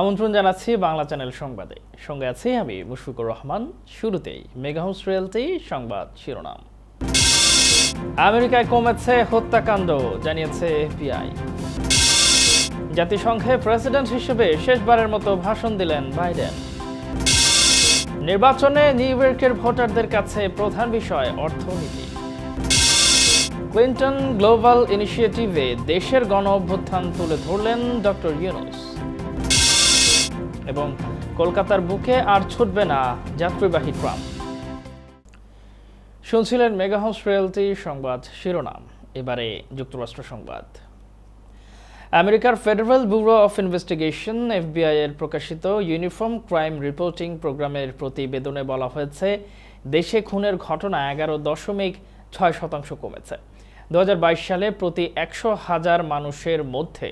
আমন্ত্রণ জানাচ্ছি বাংলা চ্যানেল সংবাদে। সঙ্গে আছি আমি মুশফিকুর রহমান। শুরুতেই মেগাহাউস রিয়েলটি সংবাদ শিরোনাম। আমেরিকায় কমেছে হত্যাকাণ্ড, জানিয়েছে এফবিআই। জাতিসংঘে প্রেসিডেন্ট হিসেবে শেষবারের মতো ভাষণ দিলেন বাইডেন। নির্বাচনে নিউ ভোটারদের কাছে প্রধান বিষয় অর্থনীতি। ক্লিন্টন গ্লোবাল ইনিশিয়েটিভে দেশের গণ অভ্যুত্থান তুলে ধরলেন ডক্টর ইউনুস। এবং কলকাতার বুকে আর ছুটবে না যাত্রীবাহী ট্রাম। শুনছিলেন মেগাহাউস রিয়েলটি সংবাদ শিরোনাম। এবারে যুক্তরাষ্ট্র সংবাদ। আমেরিকার federal bureau of investigation, FBI এর প্রকাশিত ইউনিফর্ম ক্রাইম রিপোর্টিং প্রোগ্রামের প্রতিবেদনে বলা হয়েছে, দেশে খুনের ঘটনা এগারো দশমিক ছয় শতাংশ কমেছে। দু হাজার বাইশ সালে প্রতি একশো হাজার মানুষের মধ্যে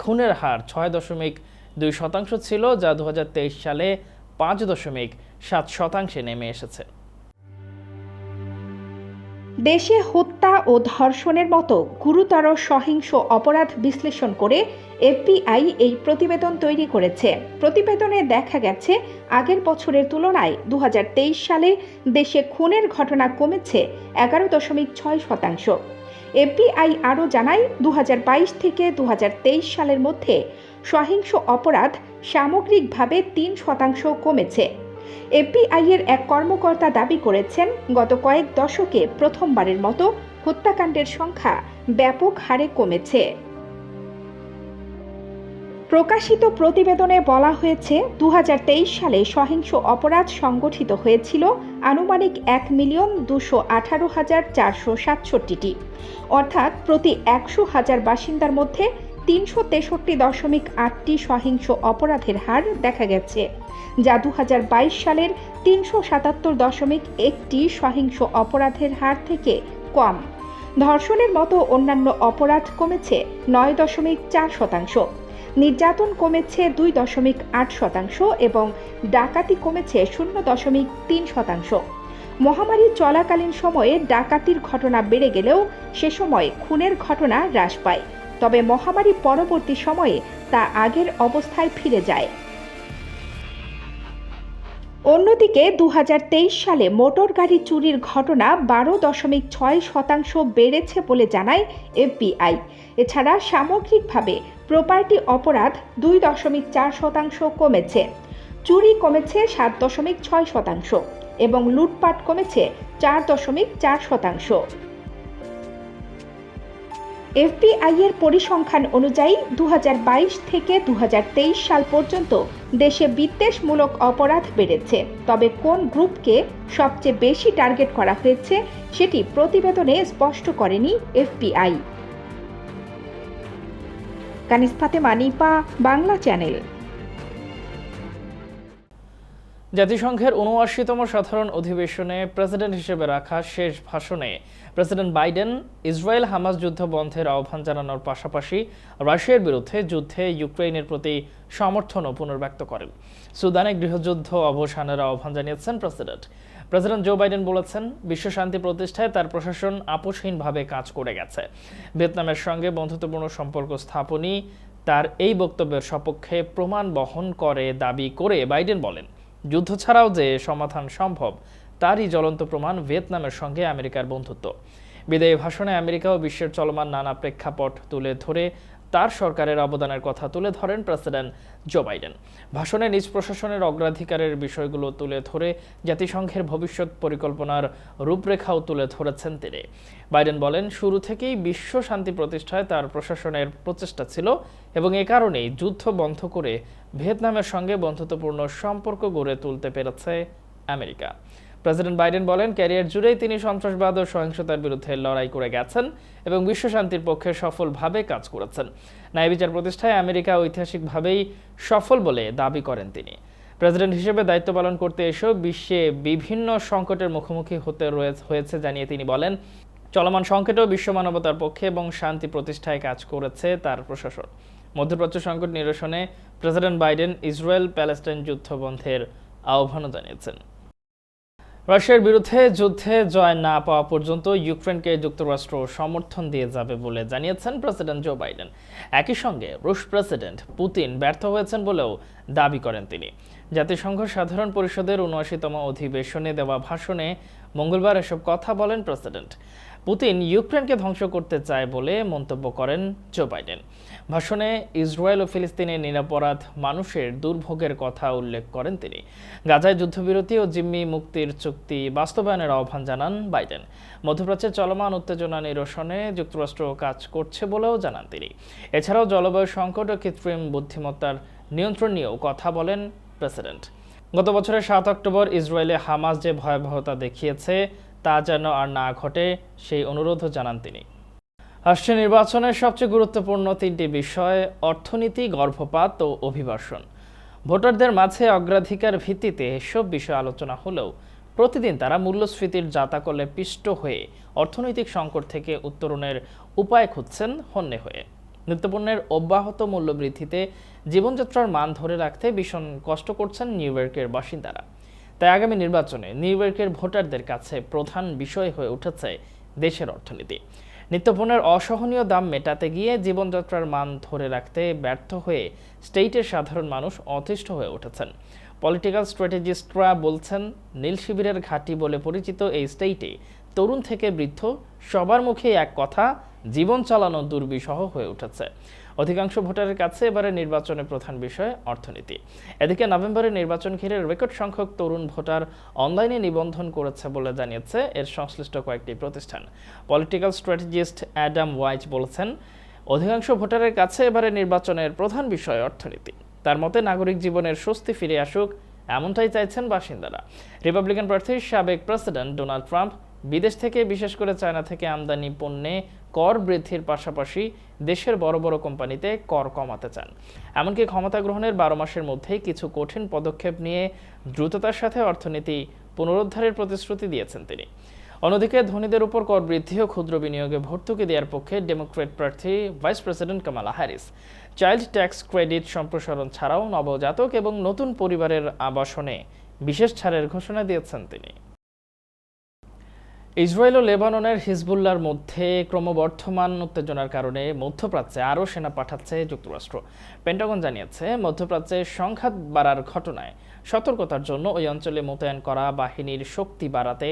খুনের হার ছয় দশমিক দুই শতাংশ ছিল, যা দু সালে পাঁচ দশমিক সাত শতাংশে নেমে এসেছে। দেশে হত্যা ও ধর্ষণের মতো গুরুতর সহিংস অপরাধ বিশ্লেষণ করে এফবিআই এই প্রতিবেদন তৈরি করেছে। প্রতিবেদনে দেখা গেছে, আগের বছরের তুলনায় দু হাজার তেইশ সালে দেশে খুনের ঘটনা কমেছে এগারো দশমিক ছয় শতাংশ। এফবিআই আরও জানায় দু হাজার বাইশ থেকে দু হাজার তেইশ সালের মধ্যে সহিংস অপরাধ সামগ্রিকভাবে তিন শতাংশ কমেছে। এফবিআই এর এক কর্মকর্তা দাবি করেছেন, গত কয়েক দশকে প্রথমবারের মতো হত্যাকাণ্ডের সংখ্যা ব্যাপক হারে কমেছে। প্রকাশিত প্রতিবেদনে বলা হয়েছে দু হাজার তেইশ সালে সহিংস অপরাধ সংগঠিত হয়েছিল আনুমানিক এক মিলিয়ন দুশো আঠারো হাজার চারশো সাতষট্টিটি। অর্থাৎ প্রতি একশো হাজার বাসিন্দার মধ্যে তিনশো তেষট্টি দশমিক আটটি সহিংস অপরাধের হার দেখা গেছে, যা দু হাজার বাইশ সালের তিনশো সাতাত্তর দশমিক একটি সহিংস অপরাধের হার থেকে কম। ধর্ষণের মতো অন্যান্য অপরাধ কমেছে নয় দশমিক চার শতাংশ, নির্যাতন কমেছে দুই দশমিক আট শতাংশ এবং ডাকাতি কমেছে শূন্য দশমিক তিন শতাংশ। মহামারী চলাকালীন সময়ে ডাকাতির ঘটনা বেড়ে গেলেও সে সময় খুনের ঘটনা হ্রাস পায়। তবে মহামারী পরবর্তী সময়ে তা আগের অবস্থায় ফিরে যায়। অন্যদিকে দু হাজার তেইশ সালে মোটর গাড়ি চুরির ঘটনা বারো দশমিক ছয় শতাংশ বেড়েছে বলে জানায় এফবিআই। এছাড়া সামগ্রিকভাবে প্রপার্টি অপরাধ দুই দশমিক চার শতাংশ কমেছে। চুরি কমেছে সাত দশমিক ছয় শতাংশ এবং লুটপাট কমেছে চার দশমিক চার শতাংশ। এফবিআই এর পরিসংখ্যান অনুযায়ী দু হাজার বাইশ থেকে দুহাজার তেইশ সাল পর্যন্ত দেশে বিদ্বেষমূলক অপরাধ বেড়েছে। তবে কোন গ্রুপকে সবচেয়ে বেশি টার্গেট করা হয়েছে সেটি প্রতিবেদনে স্পষ্ট করেনি এফবিআই। কানিস ফাতেমা বাংলা চ্যানেল। জাতিসংঘের উনআশিতম সাধারণ অধিবেশনে প্রেসিডেন্ট হিসেবে রাখা শেষ ভাষণে প্রেসিডেন্ট বাইডেন ইসরায়েল হামাস যুদ্ধ বন্ধের আহ্বান জানানোর পাশাপাশি রাশিয়ার বিরুদ্ধে যুদ্ধে ইউক্রেনের প্রতি সমর্থনও পুনর্ব্যক্ত করেন। সুদানে গৃহযুদ্ধ অবসানের আহ্বান জানিয়েছেন প্রেসিডেন্ট। প্রেসিডেন্ট জো বাইডেন বলেছেন, বিশ্ব শান্তি প্রতিষ্ঠায় তার প্রশাসন আপোষহীনভাবে কাজ করে গেছে। ভিয়েতনামের সঙ্গে বন্ধুত্বপূর্ণ সম্পর্ক স্থাপনই তার এই বক্তব্যের সপক্ষে প্রমাণ বহন করে দাবি করে বাইডেন বলেন, যুদ্ধ ছাড়াও যে সমাধান সম্ভব তারই জ্বলন্ত প্রমাণ ভিয়েতনামের সঙ্গে আমেরিকার বন্ধুত্ব। বিদায়ী ভাষণে আমেরিকা ও বিশ্বের চলমান নানা প্রেক্ষাপট তুলে ধরে তার সরকারের অবদানের কথা তুলে ধরেন প্রেসিডেন্ট জো বাইডেন। ভাষণে নিজ প্রশাসনের অগ্রাধিকারের বিষয়গুলো তুলে ধরে জাতিসংঘের ভবিষ্যৎ পরিকল্পনার রূপরেখাও তুলে ধরেছেন তিনি। বাইডেন বলেন, শুরু থেকেই বিশ্ব শান্তি প্রতিষ্ঠায় তার প্রশাসনের প্রচেষ্টা ছিল এবং এ কারণেই যুদ্ধ বন্ধ করে ভিয়েতনামের সঙ্গে বন্ধুত্বপূর্ণ সম্পর্ক গড়ে তুলতে পেরেছে আমেরিকা। প্রেসিডেন্ট বাইডেন বলেন, ক্যারিয়ার জুড়েই তিনি সন্ত্রাসবাদ ও সহিংসতার বিরুদ্ধে লড়াই করে গেছেন এবং বিশ্ব শান্তির পক্ষে সফলভাবে কাজ করেছেন। ন্যায় বিচার প্রতিষ্ঠায় আমেরিকা ঐতিহাসিকভাবেই সফল বলে দাবি করেন তিনি। প্রেসিডেন্ট হিসেবে দায়িত্ব পালন করতে এসেও বিশ্বে বিভিন্ন সংকটের মুখোমুখি হতে হয়েছে জানিয়ে তিনি বলেন, চলমান সংকটেও বিশ্ব মানবতার পক্ষে এবং শান্তি প্রতিষ্ঠায় কাজ করেছে তার প্রশাসন। মধ্যপ্রাচ্য সংকট নিরসনে প্রেসিডেন্ট বাইডেন ইসরায়েল প্যালেস্টাইন যুদ্ধ বন্ধের আহ্বানও জানিয়েছেন। রাশিয়ার বিরুদ্ধে যুদ্ধে জয় না পাওয়া পর্যন্ত ইউক্রেনকে যুক্তরাষ্ট্র সমর্থন দিয়ে যাবে বলে জানিয়েছেন প্রেসিডেন্ট জো বাইডেন। একই সঙ্গে রুশ প্রেসিডেন্ট পুতিন ব্যর্থ হয়েছেন বলেও দাবি করেন তিনি। জাতিসংঘ সাধারণ পরিষদের উনআশিতম অধিবেশনে দেওয়া ভাষণে মঙ্গলবার এসব কথা বলেন প্রেসিডেন্ট। পুতিন ইউক্রেনকে ধ্বংস করতে চায় বলে মন্তব্য করেন জো বাইডেন। ভাষণে ইসরায়েল ও ফিলিস্তিনের নিরাপরাধ মানুষের দুর্ভোগের কথা উল্লেখ করেন তিনি। গাজায় যুদ্ধবিরতি ও জিম্মি মুক্তির চুক্তি বাস্তবায়নের আহ্বান জানান বাইডেন। মধ্যপ্রাচ্যে চলমান উত্তেজনা নিরসনে যুক্তরাষ্ট্র কাজ করছে বলেও জানান তিনি। এছাড়াও জলবায়ু সংকট ও কৃত্রিম বুদ্ধিমত্তার নিয়ন্ত্রণ নিয়েও কথা বলেন প্রেসিডেন্ট। গত বছরের সাত অক্টোবর ইসরায়েলে হামাস যে ভয়াবহতা দেখিয়েছে তা যেন আর না ঘটে, সেই অনুরোধও জানান তিনি। আসছে নির্বাচনের সবচেয়ে গুরুত্বপূর্ণ তিনটি বিষয়, অর্থনীতি, গর্ভপাত ও অভিবাসন। ভোটারদের মাঝে অগ্রাধিকার ভিত্তিতে এসব বিষয় আলোচনা হলেও প্রতিদিন তারা মূল্যস্ফীতির জাতাকলে পিষ্ট হয়ে অর্থনৈতিক সংকট থেকে উত্তরণের উপায় খুঁজছেন হন্যে হয়ে। নিত্যপণ্যের অব্যাহত মূল্যবৃদ্ধিতে জীবনযাত্রার মান ধরে রাখতে ভীষণ কষ্ট করছেন নিউ ইয়র্কের বাসিন্দারা। তাই আগামী নির্বাচনে নিউ ইয়র্কের ভোটারদের কাছে প্রধান বিষয় হয়ে উঠেছে দেশের অর্থনীতি। নিত্যপণ্যের অসহনীয় দাম মেটাতে গিয়ে জীবনযাত্রার মান ধরে রাখতে ব্যর্থ হয়ে স্টেটের সাধারণ মানুষ অতিষ্ঠ হয়ে উঠেছেন। পলিটিক্যাল স্ট্র্যাটেজিস্টরা বলছেন, নীল শিবিরের ঘাঁটি বলে পরিচিত এই স্টেটে তরুণ থেকে বৃদ্ধ সবার মুখে এক কথা জীবন চালানো দুর্বিষহ হয়ে উঠেছে। অধিকাংশ ভোটারের কাছে এবারে নির্বাচনের প্রধান বিষয় অর্থনীতি। এদিকে নভেম্বরে নির্বাচন ঘিরে রেকর্ড সংখ্যক তরুণ ভোটার অনলাইনে নিবন্ধন করেছে বলে জানিয়েছে এর সংশ্লিষ্ট কয়েকটি প্রতিষ্ঠান। পলিটিক্যাল স্ট্র্যাটেজিস্ট অ্যাডাম ওয়াইজ বলেছেন, অধিকাংশ ভোটারের কাছে এবারে নির্বাচনের প্রধান বিষয় অর্থনীতি। তার মতে, নাগরিক জীবনের স্বস্তি ফিরে আসুক, এমনটাই চাইছেন বাসিন্দারা। রিপাবলিকান প্রার্থীর সাবেক প্রেসিডেন্ট ডোনাল্ড ট্রাম্প বিদেশ থেকে, বিশেষ করে চায়না থেকে আমদানি পণ্যে কর বৃদ্ধির পাশাপাশি দেশের বড় বড় কোম্পানিতে কর কমাতে চান। এমনকি ক্ষমতা গ্রহণের বারো মাসের মধ্যেই কিছু কঠিন পদক্ষেপ নিয়ে দ্রুততার সাথে অর্থনীতি পুনরুদ্ধারের প্রতিশ্রুতি দিয়েছেন তিনি। অন্যদিকে ধনীদের উপর কর বৃদ্ধি ও ক্ষুদ্র বিনিয়োগে ভর্তুকি দেওয়ার পক্ষে ডেমোক্রেট প্রার্থী vice president Kamala Harris child tax credit সম্প্রসারণ ছাড়াও নবজাতক এবং নতুন পরিবারের আবাসনে বিশেষ ছাড়ের ঘোষণা দিয়েছেন তিনি। ইসরায়েল ও লেবাননের হিজবুল্লার মধ্যে ক্রমবর্ধমান উত্তেজনার কারণে মধ্যপ্রাচ্যে আরও সেনা পাঠাচ্ছে যুক্তরাষ্ট্র। পেন্টাগন জানিয়েছে, মধ্যপ্রাচ্যে সংঘাত বাড়ার ঘটনায় সতর্কতার জন্য ওই অঞ্চলে মোতায়েন করা বাহিনীর শক্তি বাড়াতে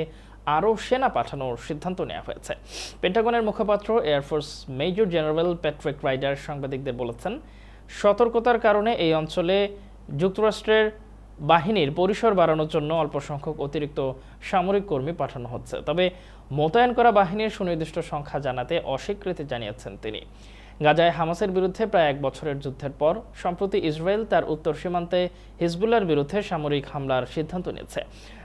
আরও সেনা পাঠানোর সিদ্ধান্ত নেওয়া হয়েছে। পেন্টাগনের মুখপাত্র air force major general Patrick Ryder সাংবাদিকদের বলেছেন, সতর্কতার কারণে এই অঞ্চলে যুক্তরাষ্ট্রের বাহিনীর পরিসর বাড়ানোর জন্য অল্প সংখ্যক অতিরিক্ত সামরিক কর্মী পাঠানো হচ্ছে। তবে মোতায়েন করা বাহিনীর সুনির্দিষ্ট সংখ্যা জানাতে অস্বীকৃতি জানিয়েছেন তিনি। গাজায় হামাসের বিরুদ্ধে প্রায় এক বছরের যুদ্ধের পর সম্প্রতি ইসরায়েল তার উত্তর সীমান্তে হিজবুল্লার বিরুদ্ধে সামরিক হামলার সিদ্ধান্ত নিয়েছে,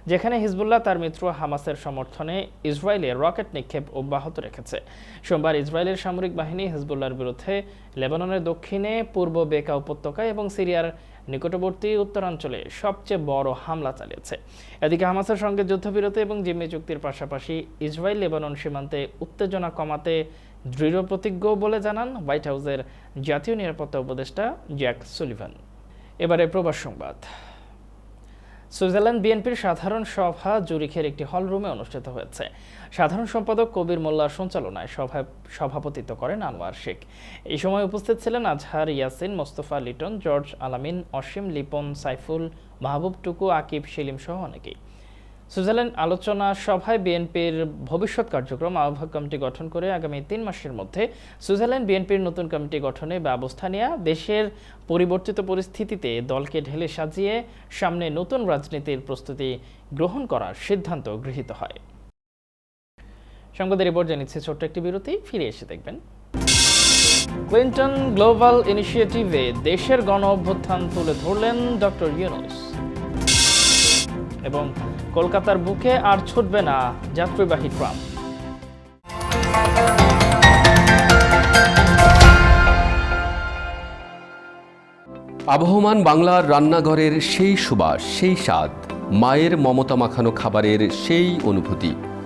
যেখানে হিজবুল্লাহ তার মিত্র হামাসের সমর্থনে ইসরায়েলে রকেট নিক্ষেপ অব্যাহত রেখেছে। সোমবার ইসরায়েলের সামরিক বাহিনী হিজবুল্লার বিরুদ্ধে লেবাননের দক্ষিণে, পূর্ব বেকা উপত্যকা এবং সিরিয়ার নিকটবর্তী উত্তরাঞ্চলে সবচেয়ে বড় হামলা চালিয়েছে। এদিকে হামাসের সঙ্গে যুদ্ধবিরতি এবং জিম্মি চুক্তির পাশাপাশি ইসরায়েল লেবানন সীমান্তে উত্তেজনা কমাতে দৃঢ় প্রতিজ্ঞ বলে জানান হোয়াইট হাউসের জাতীয় নিরাপত্তা উপদেষ্টা জ্যাক সুলিভান। এবারে প্রবাস সংবাদ। সুইজারল্যান্ড বিএনপির সাধারণ সভা জুরিখের একটি হল রুমে অনুষ্ঠিত হয়েছে। সাধারণ সম্পাদক কবির মোল্লার সঞ্চালনায় সভায় সভাপতিত্ব করেন আনোয়ার শেখ। এই সময় উপস্থিত ছিলেন আজহার ইয়াসিন, মোস্তফা লিটন, জর্জ আলামিন, অসীম লিপন, সাইফুল মাহবুব টুকু, আকিব সেলিম সহ অনেকেই। সুইজারল্যান্ড আলোচনা সভায় বিএনপির ভবিষ্যৎ কার্যক্রম আহ্বায়ক কমিটি গঠন করে আগামী তিন মাসের মধ্যে সুইজারল্যান্ড বিএনপির নতুন কমিটি গঠনে ব্যবস্থা নেওয়া দেশের পরিবর্তিত পরিস্থিতিতে দলকে ঢেলে সাজিয়ে সামনে নতুন রাজনীতির প্রস্তুতি গ্রহণ করার সিদ্ধান্ত গৃহীত হয়। সংবাদের রিপোর্ট জানিয়েছে ছোট্ট একটি বিরতি, ফিরে এসে দেখবেন। ক্লিন্টন গ্লোবাল ইনিশিয়েটিভে দেশের গণ অভ্যুত্থান তুলে ধরলেন ডক্টর ইউনুস। এবং কলকাতার বুকে আর ছুটবে না যাত্রীবাহী ট্রাম। আবহমান বাংলার রান্নাঘরের সেই সুবাস, সেই স্বাদ, মায়ের মমতা মাখানো খাবারের সেই অনুভূতি।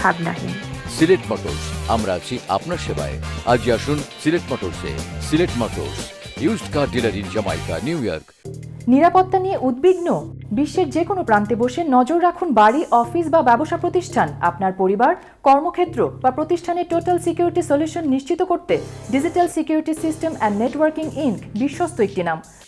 ভাবনাহীন। সিলেট মোটরস আমরা আছি আপনার সেবায়। আজই আসুন Sylhet মোটরসে Sylhet Motors used car dealer in Jamaica New York নিরাপত্তা নিয়ে উদ্বিগ্ন? বিশ্বের যে কোনো প্রান্তে বসে নজর রাখুন বাড়ি অফিস বা ব্যবসা প্রতিষ্ঠান। আপনার পরিবার কর্মক্ষেত্র বা প্রতিষ্ঠানের টোটাল সিকিউরিটি সলিউশন নিশ্চিত করতে digital security system and networking Inc বিশ্বস্ত একটি নাম।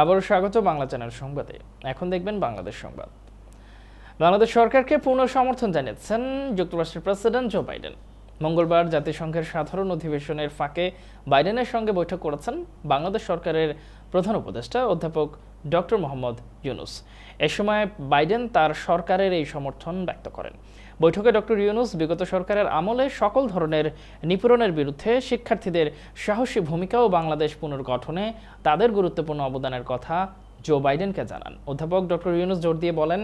আবারও স্বাগত বাংলা চ্যানেল সংবাদে। এখন দেখবেন বাংলাদেশ সংবাদ। বাংলাদেশ সরকারকে পূর্ণ সমর্থন জানিয়েছেন যুক্তরাষ্ট্রের প্রেসিডেন্ট জো বাইডেন। মঙ্গলবার জাতিসংঘের সাধারণ অধিবেশনের ফাঁকে বাইডেনের সঙ্গে বৈঠক করেছেন বাংলাদেশ সরকারের প্রধান উপদেষ্টা অধ্যাপক ডক্টর মোহাম্মদ ইউনুস। এ সময় বাইডেন তার সরকারের এই সমর্থন ব্যক্ত করেন। বৈঠকে ডক্টর ইউনুস বিগত সরকারের আমলে সকল ধরনের নিপীড়নের বিরুদ্ধে শিক্ষার্থীদের সাহসী ভূমিকা ও বাংলাদেশ পুনর্গঠনে তাদের গুরুত্বপূর্ণ অবদানের কথা জো বাইডেনকে জানান। অধ্যাপক ডক্টর ইউনুস জোর দিয়ে বলেন,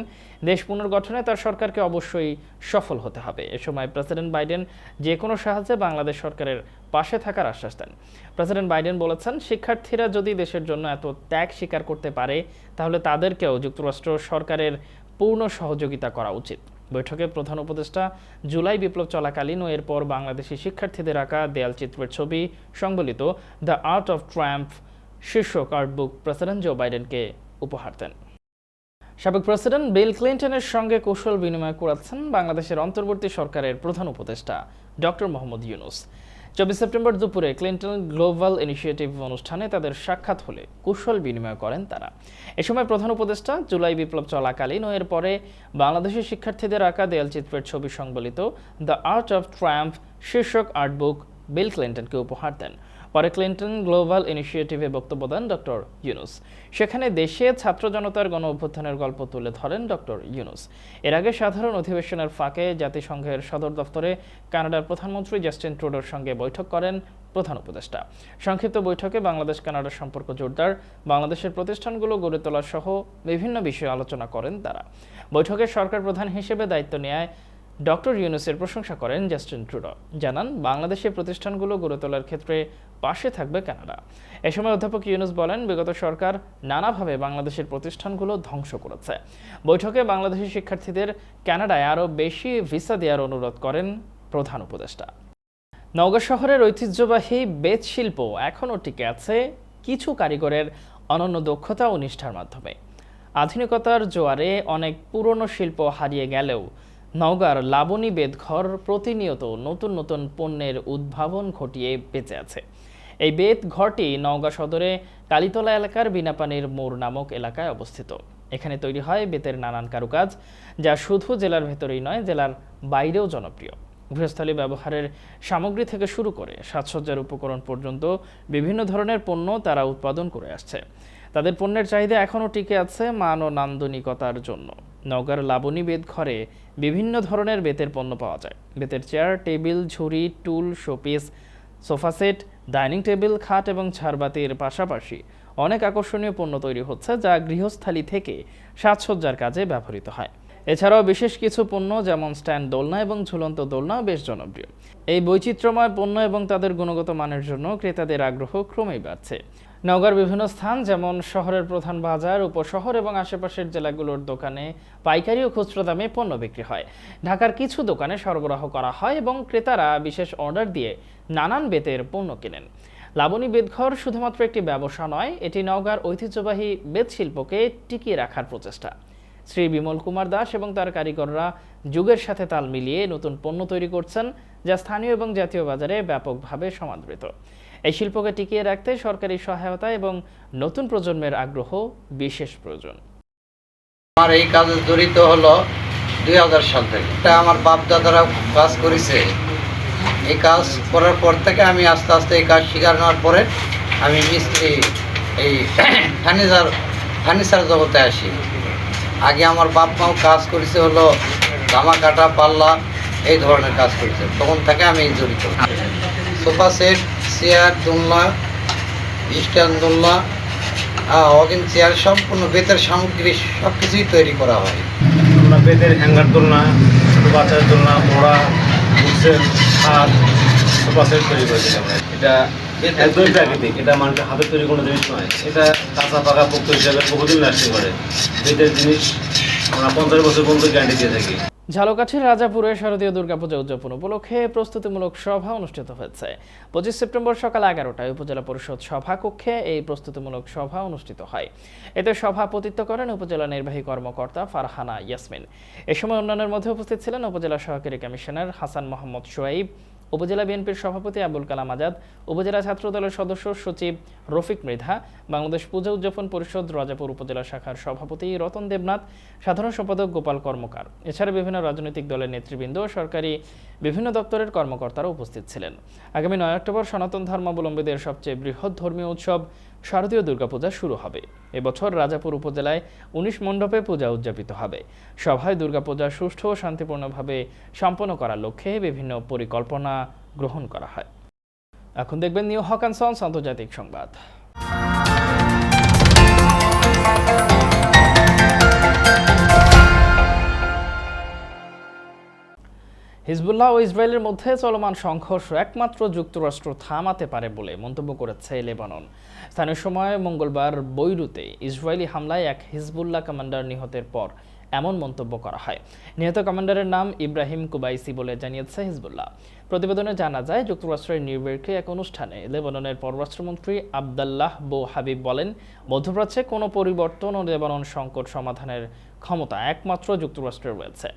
দেশ পুনর্গঠনে তার সরকারকে অবশ্যই সফল হতে হবে। এ সময় প্রেসিডেন্ট বাইডেন যে কোনো সাহায্যে বাংলাদেশ সরকারের পাশে থাকার আশ্বাস দেন। প্রেসিডেন্ট বাইডেন বলেছেন, শিক্ষার্থীরা যদি দেশের জন্য এত ত্যাগ স্বীকার করতে পারে, তাহলে তাদেরকেও যুক্তরাষ্ট্র সরকারের পূর্ণ সহযোগিতা করা উচিত। বৈঠকে প্রধান উপদেষ্টা জুলাই বিপ্লব চলাকালীন ও এরপর বাংলাদেশি শিক্ষার্থীদের আঁকা দেয়ালচিত্রের ছবি সংবলিত দ্য আর্ট অফ ট্রাম্প শীর্ষক আর্টবুক প্রেসিডেন্ট জো বাইডেনকে উপহার দেন। সাবেক প্রেসিডেন্ট বিল ক্লিন্টনের সঙ্গে কৌশল বিনিময় করাচ্ছেন বাংলাদেশের অন্তর্বর্তী সরকারের প্রধান উপদেষ্টা ডক্টর মোহাম্মদ ইউনুস। চব্বিশ সেপ্টেম্বর দুপুরে ক্লিন্টন গ্লোবাল ইনিশিয়েটিভ অনুষ্ঠানে তাদের সাক্ষাৎ হলে কুশল বিনিময় করেন তারা। এ সময় প্রধান উপদেষ্টা জুলাই বিপ্লব চলাকালীন ও এরপরে বাংলাদেশের শিক্ষার্থীদের আঁকা দেয়ালচিত্রের ছবি সংবলিত দ্য আর্ট অফ ট্রাম্প শীর্ষক আর্টবুক বিল ক্লিন্টনকে উপহার দেন। পরে ক্লিন্টন গ্লোবাল ইনিশিয়েটিভে বক্তব্য দেন ডক্টর ইউনুস। সেখানে দেশে ছাত্র জনতার গণ অভ্যুত্থানের গল্প তুলে ধরেন ডক্টর ইউনুস। এর আগে সাধারণ অধিবেশনের ফাঁকে জাতিসংঘের সদর দফতরে কানাডার প্রধানমন্ত্রী জাস্টিন ট্রুডোর সঙ্গে বৈঠক করেন প্রধান উপদেষ্টা। সংক্ষিপ্ত বৈঠকে বাংলাদেশ কানাডার সম্পর্ক জোরদার, বাংলাদেশের প্রতিষ্ঠানগুলো গড়ে তোলা সহ বিভিন্ন বিষয়ে আলোচনা করেন তারা। বৈঠকে সরকার প্রধান হিসেবে দায়িত্ব নেয় ডক্টর ইউনুসের প্রশংসা করেন জাস্টিন ট্রুডো। জানান, বাংলাদেশের প্রতিষ্ঠানগুলো গড়ে তোলার ক্ষেত্রে পাশে থাকবে কানাডা। এ সময় অধ্যাপক ইউনুস বলেন, বিগত সরকার নানাভাবে বাংলাদেশের প্রতিষ্ঠানগুলো ধ্বংস করেছে। বৈঠকে বাংলাদেশি শিক্ষার্থীদের কানাডায় আরও বেশি ভিসা দেওয়ার অনুরোধ করেন প্রধান উপদেষ্টা। নওগাঁ শহরের ঐতিহ্যবাহী বেত শিল্প এখনও টিকে আছে কিছু কারিগরের অনন্য দক্ষতা ও নিষ্ঠার মাধ্যমে। আধুনিকতার জোয়ারে অনেক পুরনো শিল্প হারিয়ে গেলেও নওগাঁর লাবণী বেদঘর প্রতিনিয়ত নতুন নতুন পণ্যের উদ্ভাবন ঘটিয়ে বেঁচে আছে। এই বেত ঘরটি নওগাঁ সদরে কালীতলা এলাকার বিনাপানির মোড় নামক এলাকায় অবস্থিত। এখানে তৈরি হয় বেতের নানান কারুকাজ, যা শুধু জেলার ভেতরেই নয়, জেলার বাইরেও জনপ্রিয়। গৃহস্থলী ব্যবহারের সামগ্রী থেকে শুরু করে সাজসজ্জার উপকরণ পর্যন্ত বিভিন্ন ধরনের পণ্য তারা উৎপাদন করে আসছে। তাদের পণ্যের চাহিদা এখনও টিকে আছে মান ও নান্দনিকতার জন্য। নওগাঁর লাবণী বেত ঘরে বিভিন্ন ধরনের বেতের পণ্য পাওয়া যায়। বেতের চেয়ার, টেবিল, ঝুড়ি, টুল, showpiece, sofa set dining table, খাট এবং ছাড়বাতির পাশাপাশি অনেক আকর্ষণীয় পণ্য তৈরি হচ্ছে যা গৃহস্থালী থেকে সাজসজ্জার কাজে ব্যবহৃত হয়। এছাড়াও বিশেষ কিছু পণ্য যেমন স্ট্যান্ড দোলনা এবং ঝুলন্ত দোলনা বেশ জনপ্রিয়। এই বৈচিত্র্যময় পণ্য এবং তাদের গুণগত মানের জন্য ক্রেতাদের আগ্রহ ক্রমেই বাড়ছে। নওগাঁর বিভিন্ন স্থান, যেমন শহরের প্রধান বাজার, উপশহর এবং আশেপাশের জেলাগুলোর দোকানে পাইকারি ও খুচরো দামে পণ্য বিক্রি হয়। ঢাকার কিছু দোকানে সরবরাহ করা হয় এবং ক্রেতারা বিশেষ অর্ডার দিয়ে নানান বেতের পণ্য কেনেন। লাবণী বেদঘর শুধুমাত্র একটি ব্যবসা নয়, এটি নওগাঁর ঐতিহ্যবাহী বেত শিল্পকে টিকিয়ে রাখার প্রচেষ্টা। শ্রী বিমল কুমার দাস এবং তার কারিগররা যুগের সাথে তাল মিলিয়ে নতুন পণ্য তৈরি করছেন, যা স্থানীয় এবং জাতীয় বাজারে ব্যাপকভাবে সমাদৃত। এই শিল্পকে টিকিয়ে রাখতে সরকারি সহায়তা এবং নতুন প্রজন্মের আগ্রহ বিশেষ প্রয়োজন। আমার এই কাজে জড়িত হলো দুই হাজার সাল থেকে। আমার বাপ দাদারা কাজ করেছে। এই কাজ করার পর থেকে আমি আস্তে আস্তে এই কাজ শিকার নেওয়ার পরে আমি মিস্ত্রি এই ফার্নিচার ফার্নিচার জগতে আসি। আগে আমার বাপ মাও কাজ করেছে হলো জামা কাটা পাল্লা, এই ধরনের কাজ করেছে। তখন থেকে আমি এই জড়িত। সোফা সেট চেয়ার দোলনা স্ট্যান্ড দোলনা অগিন চেয়ার সম্পূর্ণ বেতের সামগ্রী সব কিছুই তৈরি করা হয়। আমরা বেতের হ্যাঙ্গার দোলনা ছোটো বাচ্চার দোলনা মোড়া বুকসেল হাত সোফা সেট তৈরি করেছি আমরা এটা একদমই প্রাকৃতিক এটা মানুষের হাতে তৈরি কোনো জিনিস নয়। এটা কাঁচা পাকা পোক্ত হিসাবে বহুদিন লাস্টিং করে। বেতের জিনিস আমরা পঞ্চাশ বছর পর্যন্ত গ্যারান্টি দিয়ে থাকি। ঝালকাঠির রাজাপুরে শারদীয় দুর্গাপূজা উদযাপন উপলক্ষে প্রস্তুতিমূলক সভা অনুষ্ঠিত হয়েছে। পঁচিশ সেপ্টেম্বর সকাল এগারোটায় উপজেলা পরিষদ সভা কক্ষে এই প্রস্তুতিমূলক সভা অনুষ্ঠিত হয়। এতে সভাপতিত্ব করেন উপজেলা নির্বাহী কর্মকর্তা ফারহানা ইয়াসমিন। এ সময় অন্যান্যের মধ্যে উপস্থিত ছিলেন উপজেলা সহকারী কমিশনার হাসান মোহাম্মদ সোয়াইব উপজেলা বিএনপির সভাপতি আবুল কালাম আজাদ, উপজেলা ছাত্র দলের সদস্য সচিব রফিক মৃধা, বাংলাদেশ পূজা উদযাপন পরিষদ রাজাপুর উপজেলা শাখার সভাপতি রতন দেবনাথ, সাধারণ সম্পাদক গোপাল কর্মকার। এছাড়া বিভিন্ন রাজনৈতিক দলের নেতৃবৃন্দ, সরকারি বিভিন্ন দপ্তরের কর্মকর্তারা উপস্থিত ছিলেন। আগামী নয় অক্টোবর সনাতন ধর্মাবলম্বীদের সবচেয়ে বৃহৎ ধর্মীয় উৎসব শারদীয় দুর্গাপূজা শুরু হবে। এবছর রাজাপুর উপজেলায় উনিশ মণ্ডপে পূজা উদযাপিত হবে। সভায় দুর্গাপূজা সুষ্ঠু ও শান্তিপূর্ণভাবে সম্পন্ন করার লক্ষ্যে বিভিন্ন পরিকল্পনা গ্রহণ করা হয়। এখন দেখবেন নিউ হকানসন্স আন্তর্জাতিক সংবাদ। হিজবুল্লাহ ও ইসরায়েলের মধ্যে চলমান সংঘর্ষ একমাত্র যুক্তরাষ্ট্র থামাতে পারে বলে মন্তব্য করেছে লেবানন। স্থানীয় সময় মঙ্গলবার বৈরুতে ইসরায়েলি হামলায় এক হিজবুল্লাহ কমান্ডার নিহতের পর এমন মন্তব্য করা হয়। নিহত কমান্ডারের নাম ইব্রাহিম কুবাইসি বলে জানিয়েছে হিজবুল্লাহ। প্রতিবেদনে জানা যায়, যুক্তরাষ্ট্রের নিউ এক অনুষ্ঠানে লেবাননের পররাষ্ট্রমন্ত্রী আবদাল্লাহ বো হাবিব বলেন, মধ্যপ্রাচ্যে কোনো পরিবর্তন ও লেবানন সংকট সমাধানের ক্ষমতা একমাত্র যুক্তরাষ্ট্রের রয়েছে।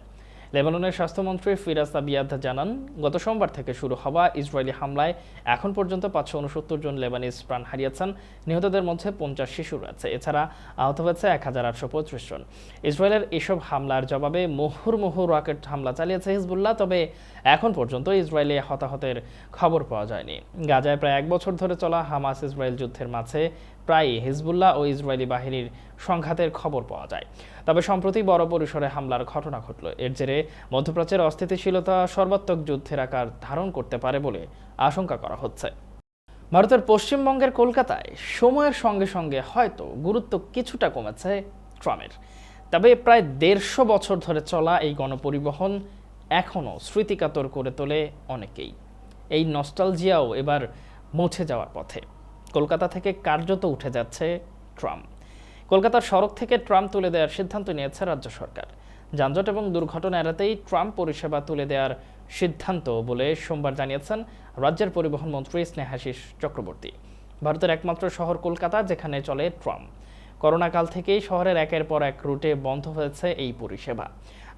লেবাননের স্বাস্থ্যমন্ত্রী ফিরাজ আবিয়াদ জানান, গত সোমবার থেকে শুরু হওয়া ইসরায়েলি হামলায় এখন পর্যন্ত পাঁচশো উনসত্তর জন লেবানিজ প্রাণ হারিয়েছেন, নিহতদের মধ্যে পঞ্চাশ শিশু রয়েছে এছাড়া আহত হয়েছে এক হাজার আটশো পঁয়ত্রিশ জন। ইসরায়েলের এসব হামলার জবাবে মুহুর্মুহু রকেট হামলা চালিয়েছে হিজবুল্লাহ, তবে এখন পর্যন্ত ইসরায়েলে হতাহতের খবর পাওয়া যায়নি। গাজায় প্রায় এক বছর ধরে চলা হামাস ইসরায়েল যুদ্ধের মাঝে প্রায়ই হিজবুল্লাহ ও ইসরায়েলি বাহিনীর সংঘাতের খবর পাওয়া যায়। তবে সম্প্রতি বড় পরিসরে হামলার ঘটনা ঘটল। এর জেরে মধ্যপ্রাচ্যের অস্থিতিশীলতা সর্বাত্মক যুদ্ধের আকার ধারণ করতে পারে বলে আশঙ্কা করা হচ্ছে। ভারতের পশ্চিমবঙ্গের কলকাতায় সময়ের সঙ্গে সঙ্গে হয়তো গুরুত্ব কিছুটা কমেছে ট্রামের। তবে প্রায় দেড়শো বছর ধরে চলা এই গণপরিবহন এখনও স্মৃতিকাতর করে তোলে অনেকেই। এই নস্টালজিয়াও এবার মুছে যাওয়ার পথে। কলকাতা থেকে কার্যত উঠে যাচ্ছে ট্রাম। কলকাতার সড়ক থেকে ট্রাম তুলে দেওয়ার সিদ্ধান্ত নিয়েছে রাজ্য সরকার। যানজট এবং দুর্ঘটনা এড়াতেই ট্রাম পরিষেবা তুলে দেওয়ার সিদ্ধান্ত বলে সোমবার জানিয়েছেন রাজ্যের পরিবহন মন্ত্রী স্নেহাশিস চক্রবর্তী। ভারতের একমাত্র শহর কলকাতা, যেখানে চলে ট্রাম। করোনাকাল থেকেই শহরের একের পর এক রুটে বন্ধ হয়েছে এই পরিষেবা।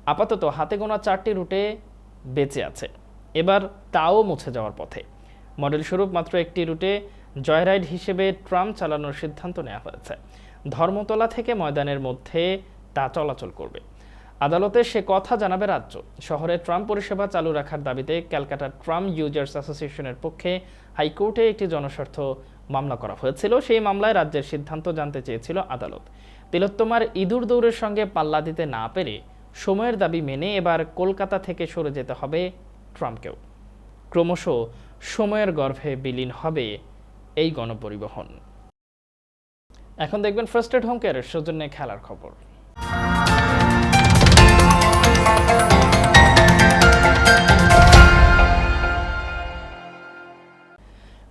আপাতত হাতে গোনা চারটি রুটে বেঁচে আছে। এবার তাও মুছে যাওয়ার পথে। মডেল স্বরূপ মাত্র একটি রুটে জয়রাইড হিসেবে ট্রাম চালানোর সিদ্ধান্ত নেওয়া হয়েছে। ধর্মতলা থেকে ময়দানের মধ্যে তা চলাচল করবে। আদালতে সে কথা জানাবে রাজ্য। শহরে ট্রাম পরিষেবা চালু রাখার দাবিতে ক্যালকাটা ট্রাম ইউজার্স অ্যাসোসিয়েশনের পক্ষে হাইকোর্টে একটি জনস্বার্থ মামলা করা হয়েছিল। সেই মামলায় রাজ্যের সিদ্ধান্ত জানতে চেয়েছিল আদালত। তিলোত্তমার ইঁদুর দৌড়ের সঙ্গে পাল্লা দিতে না পেরে সময়ের দাবি মেনে এবার কলকাতা থেকে সরে যেতে হবে ট্রাম্পকেও। ক্রমশ সময়ের গর্ভে বিলীন হবে এই গণপরিবহন। এখন দেখবেন ফার্স্ট এড হোম কেয়ারের সৌজন্যে খেলার খবর।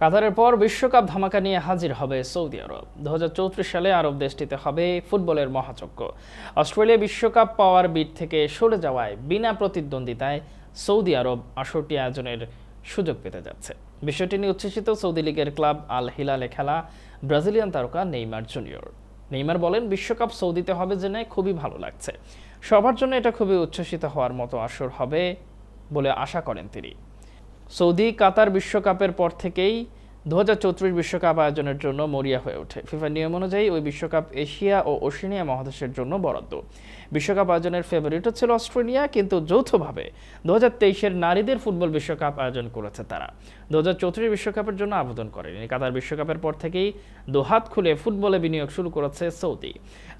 কাতারের পর বিশ্বকাপ ধামাকা নিয়ে হাজির হবে সৌদি আরব। দু হাজার চৌত্রিশ সালে আরব দেশটিতে হবে ফুটবলের মহাযজ্ঞ। অস্ট্রেলিয়া বিশ্বকাপ পাওয়ার বিট থেকে সরে যাওয়ায় বিনা প্রতিদ্বন্দ্বিতায় সৌদি আরব আসরটি আয়োজনের সুযোগ পেতে যাচ্ছে। বিষয়টি নিয়ে উচ্ছ্বসিত সৌদি লীগের ক্লাব আল হিলালে খেলা ব্রাজিলিয়ান তারকা নেইমার জুনিয়র। নেইমার বলেন, বিশ্বকাপ সৌদিতে হবে জেনে খুবই ভালো লাগছে। সবার জন্য এটা খুবই উচ্ছ্বসিত হওয়ার মতো আসর হবে বলে আশা করেন তিনি। সৌদি কাতার বিশ্বকাপের পর থেকেই দু বিশ্বকাপ আয়োজনের জন্য মরিয়া হয়ে ওঠে। ফিফা নিয়ম অনুযায়ী ওই বিশ্বকাপ এশিয়া ও ওশেনিয়া মহাদেশের জন্য বরাদ্দ। বিশ্বকাপ আয়োজনের ফেভারিটও ছিল অস্ট্রেলিয়া, কিন্তু যৌথভাবে দু হাজার নারীদের ফুটবল বিশ্বকাপ আয়োজন করেছে তারা। দু হাজার বিশ্বকাপের জন্য আবেদন করেনি। কাতার বিশ্বকাপের পর থেকেই দুহাত খুলে ফুটবলে বিনিয়োগ শুরু করেছে Saudi.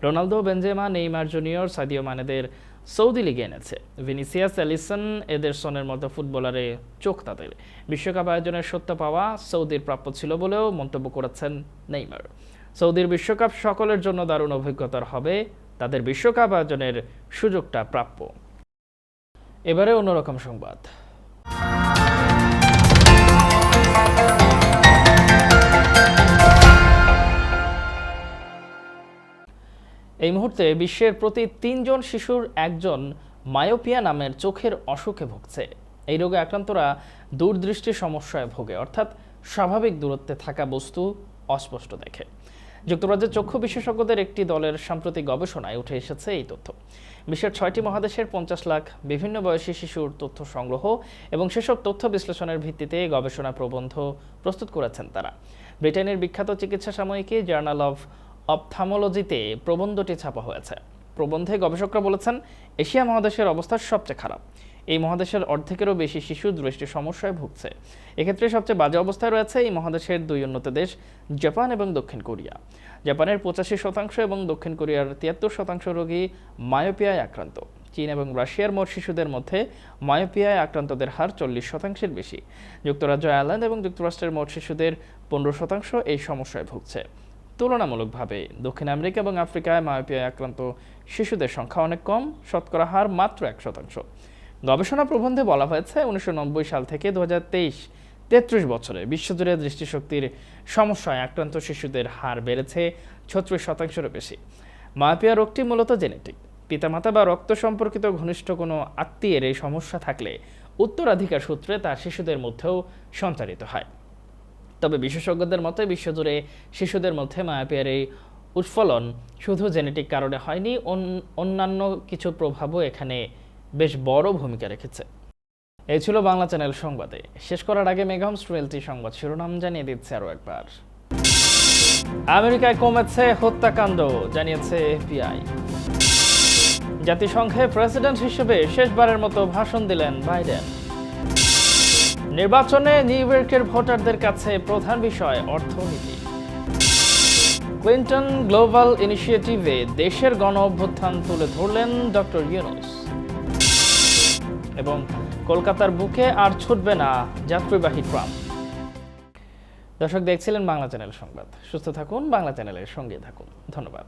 Ronaldo, Benzema, Neymar junior, Sadio মানেদের Saudi লিগে এনেছে। ভিনিসিয়াস এলিসন এদেরসনের মতো ফুটবলারে চোখ তাদের বিশ্বকাপ আয়োজনের সত্য পাওয়া সৌদির প্রাপ্য ছিল বলেও মন্তব্য করেছেন নেইমার। সৌদির বিশ্বকাপ সকলের জন্য দারুণ অভিজ্ঞতার হবে, তাদের বিশ্বকাপ আয়োজনের সুযোগটা প্রাপ্য। এবারে অন্যরকম সংবাদ। এই মুহূর্তে বিশ্বের প্রতি তিনজন শিশুর একজন মায়োপিয়া নামের চোখের অসুখে ভুগছে। এই রোগে আক্রান্তরা দূরদৃষ্টি সমস্যায় ভোগে, অর্থাৎ স্বাভাবিক দূরত্বে থাকা বস্তু অস্পষ্ট দেখে। যুক্তরাজ্যের চক্ষু বিশেষজ্ঞদের একটি দলের সাম্প্রতিক গবেষণায় উঠে এসেছে এই তথ্য। বিশ্বের ছয়টি মহাদেশের পঞ্চাশ লাখ বিভিন্ন বয়সী শিশুর তথ্য সংগ্রহ এবং সেসব তথ্য বিশ্লেষণের ভিত্তিতে গবেষণা প্রবন্ধ প্রস্তুত করেছেন তারা। ব্রিটেনের বিখ্যাত চিকিৎসা সাময়িকী জার্নাল অফ অপথামোলজিতে প্রবন্ধটি ছাপা হয়েছে। প্রবন্ধে গবেষকরা বলেছেন, এশিয়া মহাদেশের অবস্থা সবচেয়ে খারাপ। এই মহাদেশের অর্ধেকেরও বেশি শিশু দৃষ্টি সমস্যায় ভুগছে। এক্ষেত্রে সবচেয়ে বাজে অবস্থায় রয়েছে এই মহাদেশের দুই উন্নত দেশ, জাপান এবং দক্ষিণ কোরিয়া। জাপানের পঁচাশি শতাংশ এবং দক্ষিণ কোরিয়ার তিয়াত্তর শতাংশ রোগী মায়োপিয়ায় আক্রান্ত। চীন এবং রাশিয়ার মোট শিশুদের মধ্যে মায়োপিয়ায় আক্রান্তদের হার চল্লিশ শতাংশের বেশি। যুক্তরাজ্য, আয়ারল্যান্ড এবং যুক্তরাষ্ট্রের মোট শিশুদের পনেরো শতাংশ এই সমস্যায় ভুগছে। তুলনামূলকভাবে দক্ষিণ আমেরিকা এবং আফ্রিকায় মায়োপিয়ায় আক্রান্ত শিশুদের সংখ্যা অনেক কম, শতকরা হার মাত্র এক শতাংশ। গবেষণা প্রবন্ধে বলা হয়েছে, উনিশশো নব্বই সাল থেকে দু তেত্রিশ বছরে বিশ্বজুড়ে দৃষ্টিশক্তির সমস্যায় আক্রান্ত শিশুদের হার বেড়েছে ছত্রিশ শতাংশেরও বেশি। মায়োপিয়া রোগটি মূলত জেনেটিক। পিতামাতা বা রক্ত সম্পর্কিত ঘনিষ্ঠ কোনো আত্মীয়ের এই সমস্যা থাকলে উত্তরাধিকার সূত্রে তা শিশুদের মধ্যেও সঞ্চারিত হয়। তবে বিশেষজ্ঞদের মতে বিশ্বজুড়ে শিশুদের মধ্যে মায়াপিয়ার এই উৎফলন শুধু জেনেটিক কারণে হয়নি অন্যান্য কিছু প্রভাবও এখানে বেশ বড় ভূমিকা রেখেছে। এই ছিল বাংলা চ্যানেল সংবাদে। শেষ করার আগে মেগামস টুয়েলটি সংবাদ শিরোনাম জানিয়ে দিচ্ছে আরও একবার। আমেরিকায় কমেছে হত্যাকাণ্ড, জানিয়েছে এফবিআই। জাতিসংঘে প্রেসিডেন্ট হিসেবে শেষবারের মতো ভাষণ দিলেন বাইডেন। নির্বাচনে নিউ ইয়র্কের ভোটারদের কাছে প্রধান বিষয় অর্থনীতি। ক্লিন্টন গ্লোবাল ইনিশিয়েটিভে দেশের গণ অভ্যুত্থান তুলে ধরলেন ডক্টর ইউনুস। এবং কলকাতার বুকে আর ছুটবে না যাত্রীবাহী ট্রাম। দর্শক, দেখছিলেন বাংলা চ্যানেল সংবাদ। সুস্থ থাকুন, বাংলা চ্যানেলের সঙ্গে থাকুন। ধন্যবাদ।